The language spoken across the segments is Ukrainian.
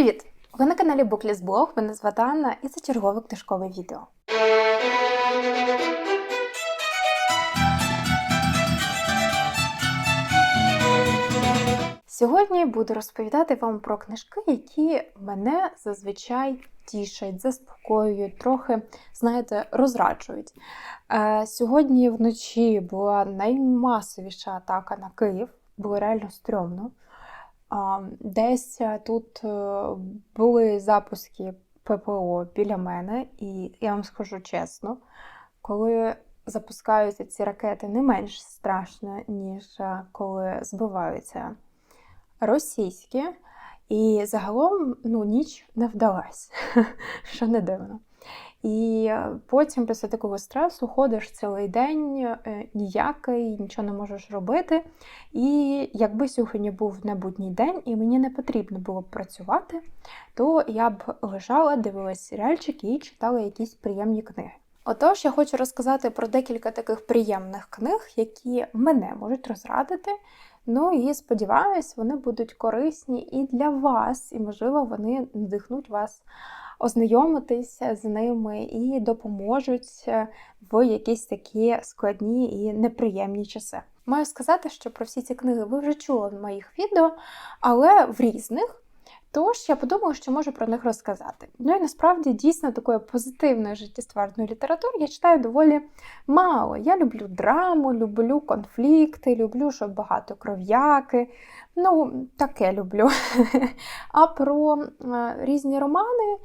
Привіт! Ви на каналі Booklist Blog, мене звати Анна і це чергове книжкове відео. Сьогодні буду розповідати вам про книжки, які мене зазвичай тішать, заспокоюють, трохи, знаєте, розраджують. Е, Сьогодні вночі була наймасовіша атака на Київ, було реально стрьомно. Десь е, тут е, були запуски ППО біля мене, і я вам скажу чесно, коли запускаються ці ракети, не менш страшно, ніж е, коли збиваються російські. І загалом ну, ніч не вдалась, що не дивно. І потім після такого стресу ходиш цілий день е, ніякий, нічого не можеш робити. І якби сьогодні був небудній день, і мені не потрібно було б працювати, то я б лежала, дивилась серіальчики і читала якісь приємні книги. Отож, я хочу розказати про декілька таких приємних книг, які мене можуть розрадити. Ну і сподіваюсь, вони будуть корисні і для вас, і, можливо, вони надихнуть вас ознайомитися з ними і допоможуть в якісь такі складні і неприємні часи. Маю сказати, що про всі ці книги ви вже чули в моїх відео, але в різних. Тож я подумала, що можу про них розказати. Ну і насправді дійсно такої позитивної життєстверної літератури я читаю доволі мало. Я люблю драму, люблю конфлікти, люблю, щоб багато кров'яки. Ну, таке люблю. А про різні романи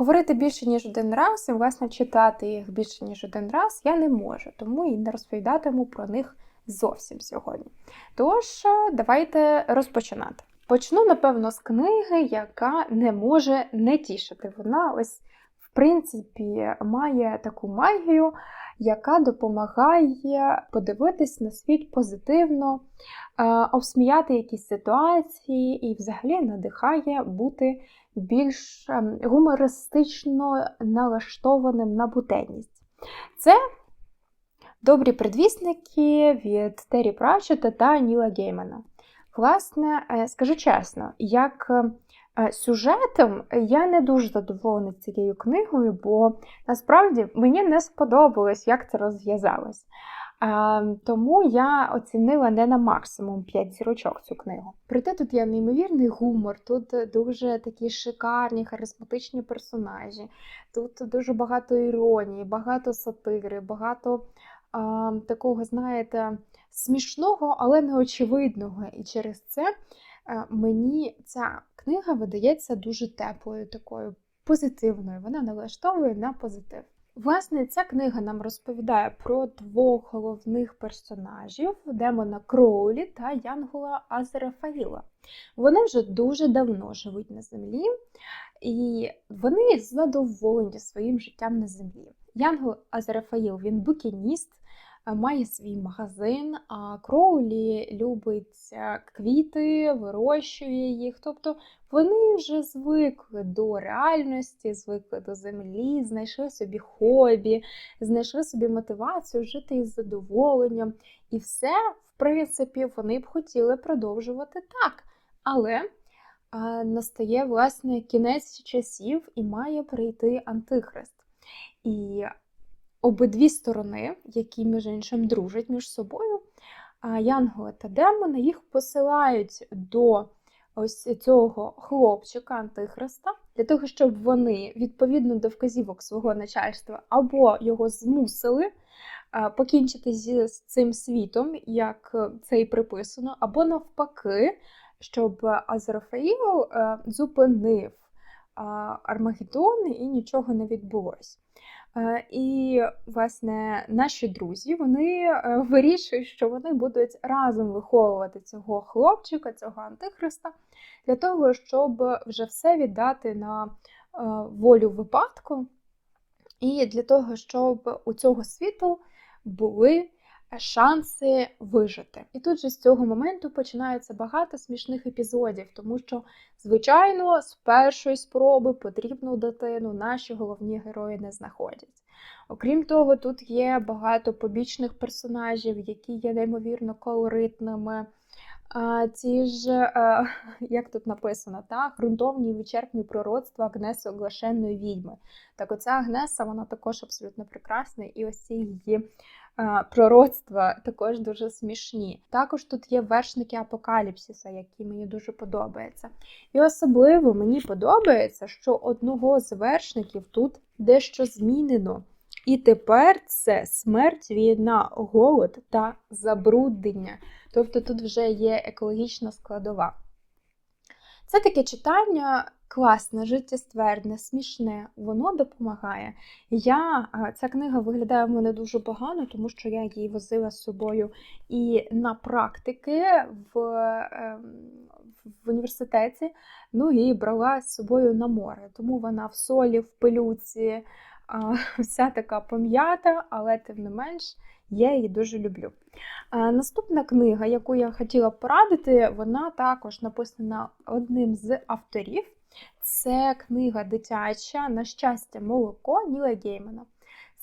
говорити більше, ніж один раз, і, власне, читати їх більше, ніж один раз, я не можу, тому і не розповідатиму про них зовсім сьогодні. Тож, давайте розпочинати. Почну, напевно, з книги, яка не може не тішити. Вона ось, в принципі, має таку магію, яка допомагає подивитись на світ позитивно, обсміяти якісь ситуації і взагалі надихає бути більш гумористично налаштованим на буденність. Це добрі предвісники від Террі Пратчета та Ніла Геймана. Власне, скажу чесно, як сюжетом я не дуже задоволена цією книгою, бо насправді мені не сподобалось, як це розв'язалось. Тому я оцінила не на максимум 5 зірочок цю книгу. Проте тут є неймовірний гумор, тут дуже такі шикарні, харизматичні персонажі, тут дуже багато іронії, багато сатири, багато а, такого, знаєте, смішного, але неочевидного. І через це мені ця книга видається дуже теплою, такою позитивною. Вона налаштовує на позитив. Власне, ця книга нам розповідає про двох головних персонажів Демона Кроулі та Янгола Азерафаїла. Вони вже дуже давно живуть на землі, і вони задоволені своїм життям на землі. Янгол Азерафаїл він букініст, має свій магазин, а Кроулі любить квіти, вирощує їх. Тобто вони вже звикли до реальності, звикли до землі, знайшли собі хобі, знайшли собі мотивацію жити із задоволенням. І все, в принципі, вони б хотіли продовжувати так. Але настає власне кінець часів і має прийти Антихрист. І обидві сторони, які, між іншим, дружать між собою, Янголи та демони їх посилають до ось цього хлопчика Антихриста, для того, щоб вони, відповідно до вказівок свого начальства, або його змусили покінчити зі цим світом, як це і приписано, або навпаки, щоб Азерафаїл е, зупинив Армагеддон і нічого не відбулося. Е, і, власне, наші друзі вони е, вирішують, що вони будуть разом виховувати цього хлопчика, цього антихриста, для того, щоб вже все віддати на е, волю випадку, і для того, щоб у цього світу були шанси вижити. І тут же з цього моменту починається багато смішних епізодів, тому що, звичайно, з першої спроби потрібну дитину наші головні герої не знаходять. Окрім того, тут є багато побічних персонажів, які є неймовірно колоритними. А, ці ж, е, як тут написано, та, ґрунтовні і вичерпні пророцтва Агнеси Оглашенної відьми. Так, оця Агнеса, вона також абсолютно прекрасна, і ось ці її пророцтва також дуже смішні. Також тут є вершники Апокаліпсиса, які мені дуже подобаються. І особливо мені подобається, що одного з вершників тут дещо змінено. І тепер це смерть, війна, голод та забруднення. Тобто тут вже є екологічна складова. Це таке читання класне, життєстверне, смішне, воно допомагає. Я, Ця книга виглядає в мене дуже погано, тому що я її возила з собою і на практики в, ем, в університеті, ну і брала з собою на море. Тому вона в солі, в пилюці, вся така пом'ята, але тим не менш. Я її дуже люблю. Наступна книга, яку я хотіла порадити, вона також написана одним з авторів. Це книга дитяча, на щастя, молоко Ніла Геймана.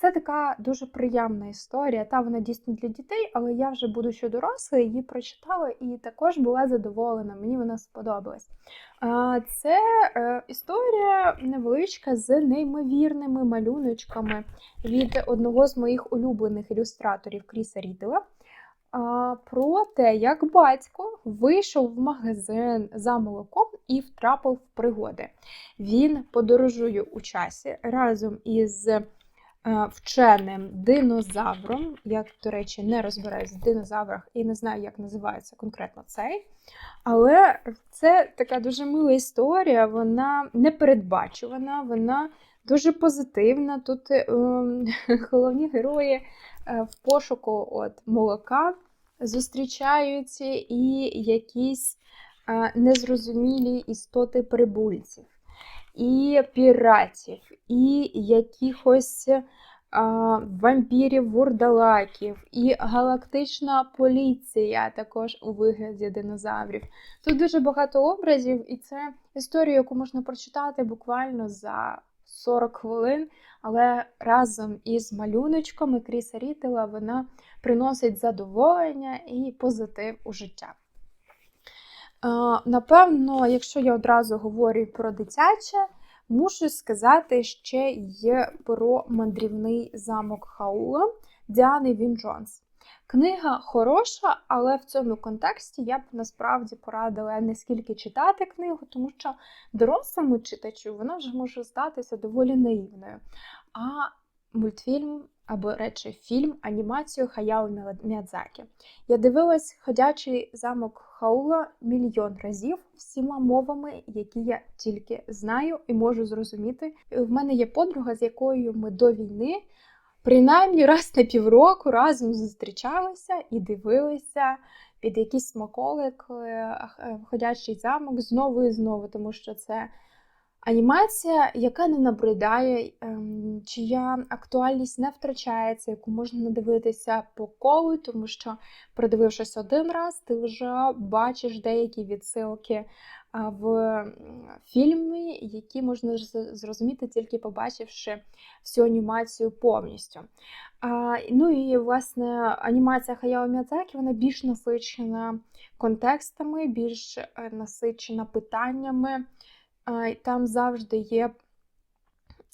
Це така дуже приємна історія. Та вона дійсно для дітей, але я вже, будучи дорослою, її прочитала і також була задоволена. Мені вона сподобалась. Це е, історія невеличка з неймовірними малюночками від одного з моїх улюблених ілюстраторів Кріса Рідела. Про те, як батько вийшов в магазин за молоком і втрапив в пригоди. Він подорожує у часі разом із Е, вченим динозавром. Я, до речі, не розбираюсь в динозаврах і не знаю, як називається конкретно цей. Але це така дуже мила історія, вона непередбачувана, вона дуже позитивна. Тут е, головні герої е, в пошуку от, молока зустрічаються і якісь незрозумілі істоти прибульців і піратів, і якихось вампірів, вурдалаків, і галактична поліція також у вигляді динозаврів. Тут дуже багато образів, і це історія, яку можна прочитати буквально за 40 хвилин, але разом із малюночками Кріса Рітела вона приносить задоволення і позитив у життя. Напевно, якщо я одразу говорю про дитяче, мушу сказати ще й про мандрівний замок Хаула Діани Він Джонс. Книга хороша, але в цьому контексті я б насправді порадила не скільки читати книгу, тому що дорослому читачу вона вже може здатися доволі наївною. А мультфільм або речі фільм, анімацію Хаяо Міядзакі. Я дивилась ходячий замок Хаула мільйон разів всіма мовами, які я тільки знаю і можу зрозуміти. В мене є подруга, з якою ми до війни. Принаймні раз на півроку разом зустрічалися і дивилися під якийсь смаколик ходячий замок знову і знову, тому що це Анімація, яка не набридає, ем, чия актуальність не втрачається, яку можна надивитися по колу, тому що, продивившись один раз, ти вже бачиш деякі відсилки в фільмі, які можна зрозуміти, тільки побачивши всю анімацію повністю. Ну і, власне, анімація Хаяо Міядзакі, вона більш насичена контекстами, більш е, насичена питаннями. Там завжди є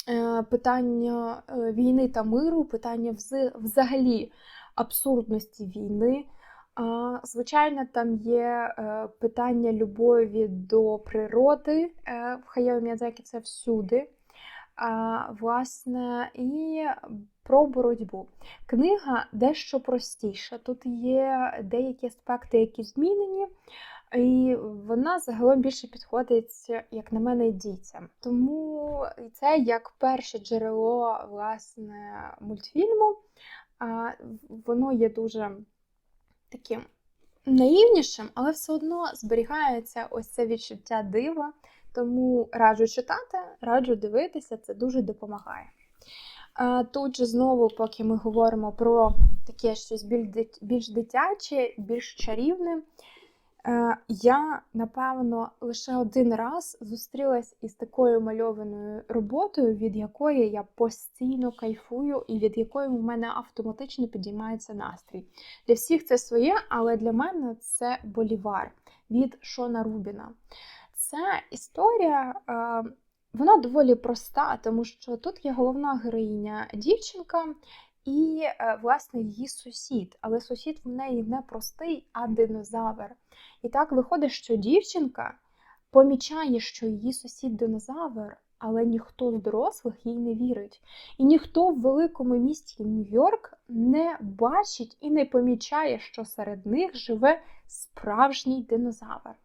е, питання е, війни та миру, питання взагалі абсурдності війни. Звичайно, там є е, питання любові до природи. В Хаяо Міядзакі це всюди. Власне, і про боротьбу. Книга дещо простіша. Тут є деякі аспекти, які змінені. І вона загалом більше підходить, як на мене, дітям. Тому це як перше джерело власне мультфільму. А Воно є дуже таким наївнішим, але все одно зберігається ось це відчуття дива. Тому раджу читати, раджу дивитися, це дуже допомагає. Тут же знову, поки ми говоримо про таке щось більш дитяче, більш чарівне. Е, Я, напевно, лише один раз зустрілась із такою мальованою роботою, від якої я постійно кайфую, і від якої у мене автоматично підіймається настрій. Для всіх це своє, але для мене це болівар від Шона Рубіна. Це історія. Е, вона доволі проста, тому що тут є головна героїня дівчинка і, е, власне, її сусід. Але сусід в неї не простий, а динозавр. І так виходить, що дівчинка помічає, що її сусід динозавр, але ніхто з дорослих їй не вірить. І ніхто в великому місті Нью-Йорк не бачить і не помічає, що серед них живе справжній динозавр.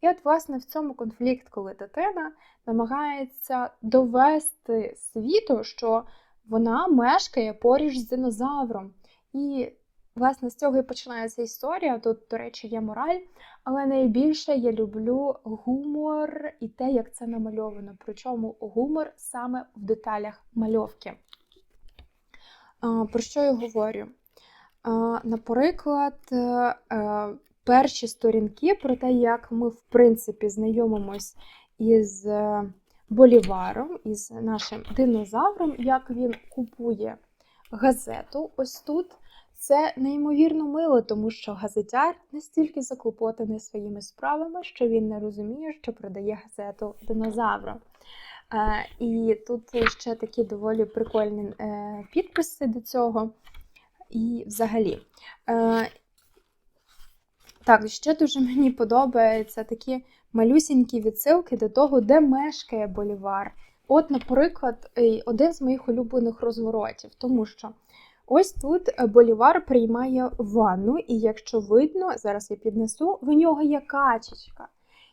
І от, власне, в цьому конфлікт, коли дитина намагається довести світу, що вона мешкає поруч з динозавром. І, власне, з цього і починається історія. Тут, до речі, є мораль, але найбільше я люблю гумор і те, як це намальовано. Причому гумор саме в деталях мальовки. Про що я говорю? Наприклад, е, е, перші сторінки про те, як ми, в принципі, знайомимось із е, Боліваром, із нашим динозавром, як він купує газету. Ось тут. Це неймовірно мило, тому що газетяр настільки заклопотаний своїми справами, що він не розуміє, що продає газету динозавру. Е, і тут ще такі доволі прикольні е, підписи до цього. І взагалі. Е, так, ще дуже мені подобаються такі малюсінькі відсилки до того, де мешкає Болівар. От, наприклад, один з моїх улюблених розворотів, тому що ось тут Болівар приймає ванну, і якщо видно, зараз я піднесу, в нього є качечка.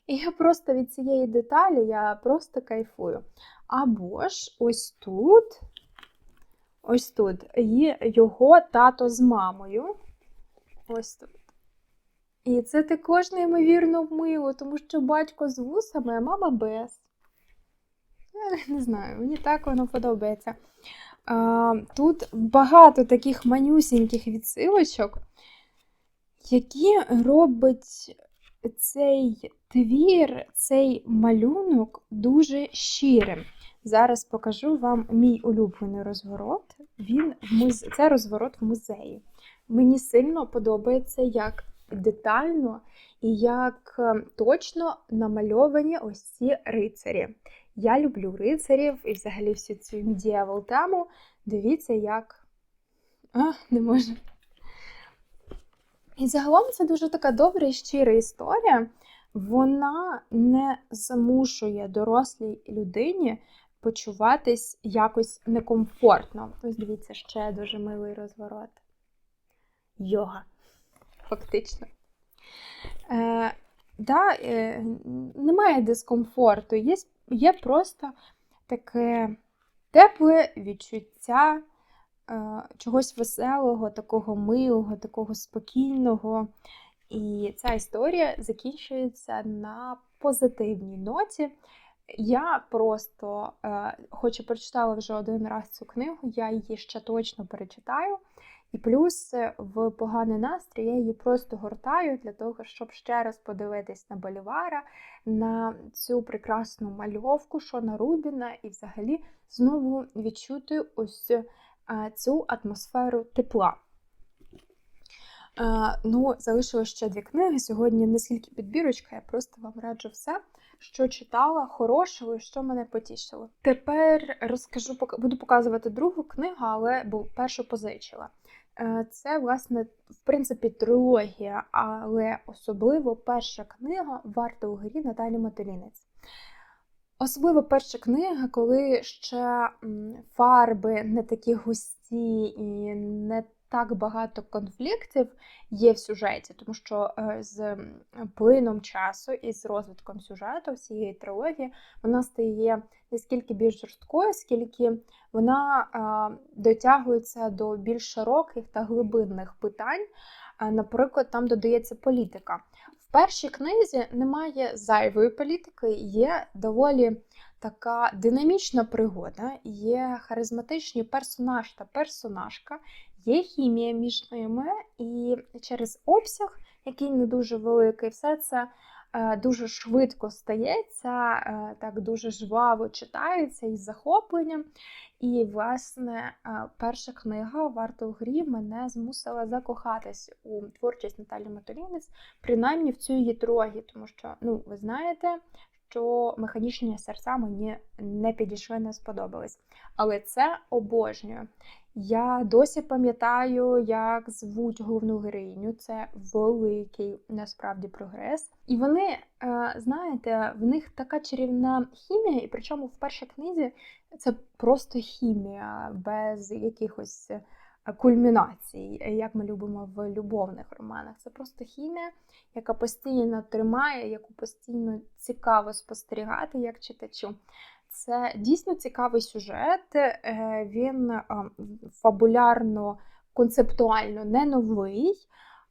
І я просто від цієї деталі я просто кайфую. Або ж ось тут, ось тут є його тато з мамою. Ось тут. І це також неймовірно мило, тому що батько з вусами, а мама без. Я не знаю, мені так воно подобається. А, Тут багато таких манюсіньких відсилочок, які робить цей твір, цей малюнок дуже щирим. Зараз покажу вам мій улюблений розворот. Він в музе... Це розворот в музеї. Мені сильно подобається, як детально і як е, точно намальовані ось ці рицарі. Я люблю рицарів і взагалі всю цю медіавал тему. Дивіться, як. А, не можу. І загалом це дуже така добра і щира історія. Вона не змушує дорослій людині почуватись якось некомфортно. Ось дивіться, ще дуже милий розворот. Йога фактично. Е, да, е, Немає дискомфорту, є, є просто таке тепле відчуття е, чогось веселого, такого милого, такого спокійного. І ця історія закінчується на позитивній ноті. Я просто, е, хоч і прочитала вже один раз цю книгу, я її ще точно перечитаю. І плюс е, в поганий настрій я її просто гортаю для того, щоб ще раз подивитись на Болівара, на цю прекрасну мальовку Шона Рубіна, і взагалі знову відчути ось е, цю атмосферу тепла. Е, ну, залишилось ще дві книги. Сьогодні не скільки підбірочка, я просто вам раджу все, що читала хорошого і що мене потішило. Тепер розкажу, буду показувати другу книгу, але першу позичила. Е, це, власне, в принципі, трилогія, але особливо перша книга Варта у горі Наталі Мателінець. Особливо перша книга, коли ще фарби не такі густі і не так багато конфліктів є в сюжеті, тому що е, з плином часу і з розвитком сюжету всієї трилогії вона стає не скільки більш жорсткою, скільки вона дотягується до більш широких та глибинних питань. Наприклад, там додається політика. В першій книзі немає зайвої політики, є доволі така динамічна пригода, є харизматичний персонаж та персонажка, є хімія між ними, і через обсяг який не дуже великий. Все це е, дуже швидко стається, е, так дуже жваво читається із захопленням. І, власне, е, перша книга «Варто в грі мене змусила закохатись у творчість Наталі Матолінець, принаймні в цю її трилогію, тому що, ну, ви знаєте, що механічні серця мені не підійшли, не сподобались. Але це обожнюю. Я досі пам'ятаю, як звуть головну героїню. Це великий насправді прогрес. І вони, е, знаєте, в них така чарівна хімія, і причому в першій книзі це просто хімія без якихось кульмінацій, як ми любимо в любовних романах. Це просто хімія, яка постійно тримає, яку постійно цікаво спостерігати як читачу. Це дійсно цікавий сюжет, е, він фабулярно, концептуально не новий,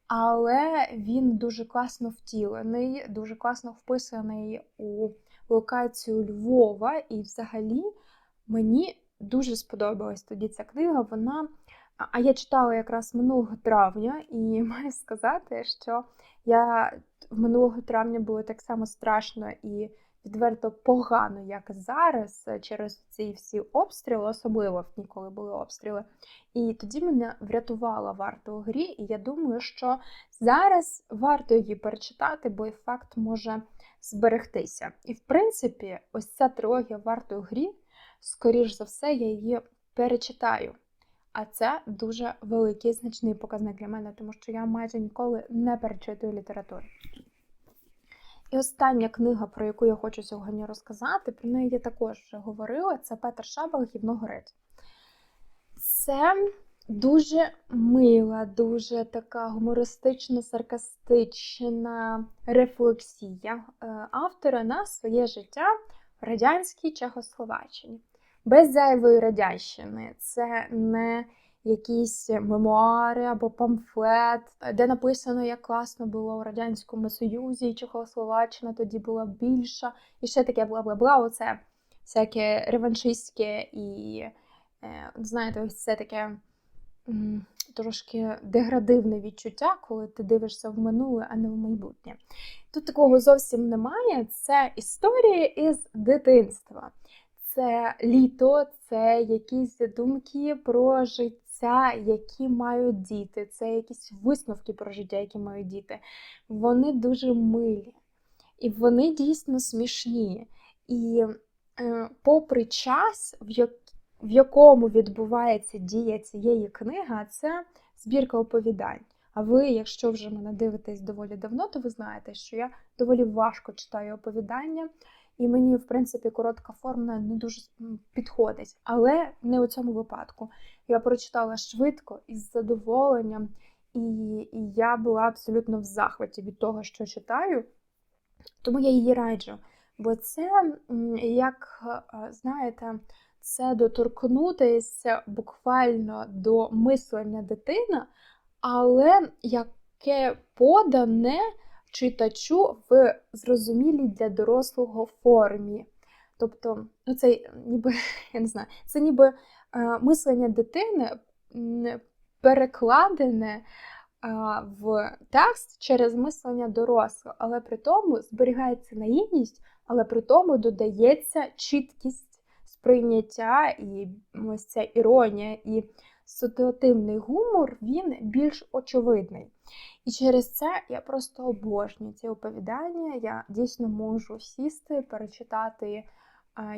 але він дуже класно втілений, дуже класно вписаний у локацію Львова. І взагалі мені дуже сподобалась тоді ця книга. Вона. А я читала якраз минулого травня, і маю сказати, що я минулого травня було так само страшно і відверто погано, як зараз, е, через ці всі обстріли, особливо в дні, коли були обстріли. І тоді мене врятувала варта у грі, і я думаю, що зараз варто її перечитати, бо ефект може зберегтися. І, в принципі, ось ця трилогія варто у грі, скоріш за все, я її перечитаю. А це дуже великий значний показник для мене, тому що я майже ніколи не перечитую літературу. І остання книга, про яку я хочу сьогодні розказати, про неї я також вже говорила, це Петр Шабах «Гівно горить». Це дуже мила, дуже така гумористично саркастична рефлексія е, автора на своє життя в радянській Чехословаччині. Без зайвої радянщини. Це не якісь мемуари або памфлет, де написано, як класно було у Радянському Союзі, і Чехословаччина тоді була більша, і ще таке бла бла бла. Оце всяке реваншистське і, е, знаєте, ось це таке трошки деградивне відчуття, коли ти дивишся в минуле, а не в майбутнє. Тут такого зовсім немає. Це історія із дитинства. Це літо, це якісь думки про життя які мають діти, це якісь висновки про життя, які мають діти. Вони дуже милі. І вони дійсно смішні. І е, попри час, в, як, в якому відбувається дія цієї книги, це збірка оповідань. А ви, якщо вже мене дивитесь доволі давно, то ви знаєте, що я доволі важко читаю оповідання. І мені, в принципі, коротка форма не дуже підходить. Але не у цьому випадку. Я прочитала швидко із задоволенням, і, і я була абсолютно в захваті від того, що читаю. Тому я її раджу. Бо це, як, е, знаєте, це доторкнутися буквально до мислення дитина, але яке подане читачу в зрозумілій для дорослого формі. Тобто, ну це ніби, я не знаю, це ніби е, мислення дитини перекладене в текст через мислення дорослого, але при тому зберігається наївність, але при тому додається чіткість сприйняття і ось ця іронія і ситуативний гумор, він більш очевидний. І через це я просто обожнюю ці оповідання. Я дійсно можу сісти, перечитати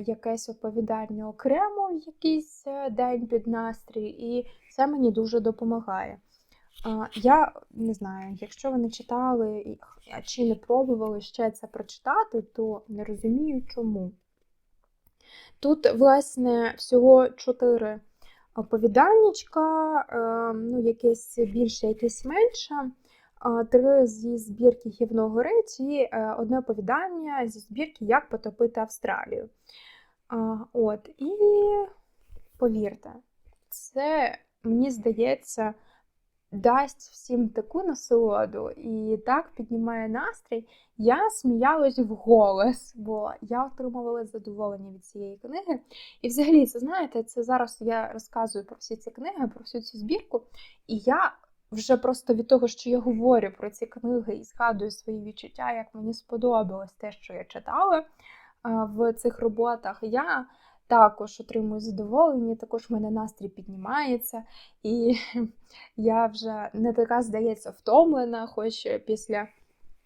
якесь оповідання окремо в якийсь е, день під настрій, і це мені дуже допомагає. Я не знаю, якщо ви не читали чи не пробували ще це прочитати, то не розумію чому. Тут, власне, всього чотири оповіданнячка, е, ну, якесь більше, якесь менше. Три зі збірки Гівно горить е, одне оповідання зі збірки Як потопити Австралію. От, І повірте, це, мені здається, дасть всім таку насолоду і так піднімає настрій. Я сміялась в голос, бо я отримувала задоволення від цієї книги. І взагалі, це знаєте, це зараз я розказую про всі ці книги, про всю цю збірку, і я вже просто від того, що я говорю про ці книги і згадую свої відчуття, як мені сподобалось те, що я читала в цих роботах, я також отримую задоволення, також в мене настрій піднімається, і я вже не така, здається, втомлена, хоч після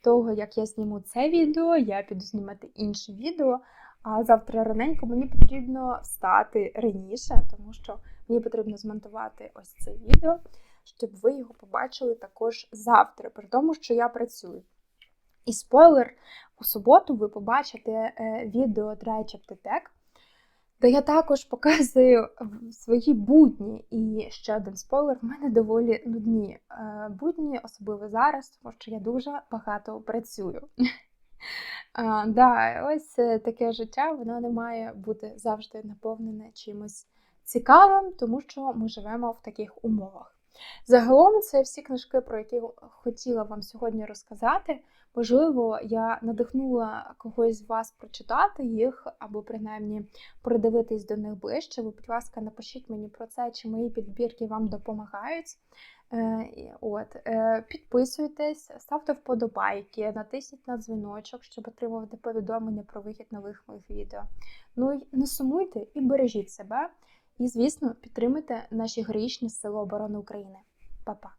того, як я зніму це відео, я піду знімати інше відео. А завтра раненько мені потрібно встати раніше, тому що мені потрібно змонтувати ось це відео, щоб ви його побачили також завтра, при тому, що я працюю. І спойлер, у суботу ви побачите е, відео Tech, де я також показую свої будні. І ще один спойлер, в мене доволі нудні е, будні, особливо зараз, тому що я дуже багато працюю. А, да, ось е, таке життя, воно не має бути завжди наповнене чимось цікавим, тому що ми живемо в таких умовах. Загалом, це всі книжки, про які хотіла вам сьогодні розказати. Можливо, я надихнула когось з вас прочитати їх, або принаймні придивитись до них ближче. Ви, будь ласка, напишіть мені про це, чи мої підбірки вам допомагають. Е, От, е, Підписуйтесь, ставте вподобайки, натисніть на дзвіночок, щоб отримувати повідомлення про вихід нових моїх відео. Ну і не сумуйте і бережіть себе. І, звісно, підтримуйте наші героїчні Сили оборони України. Па-па!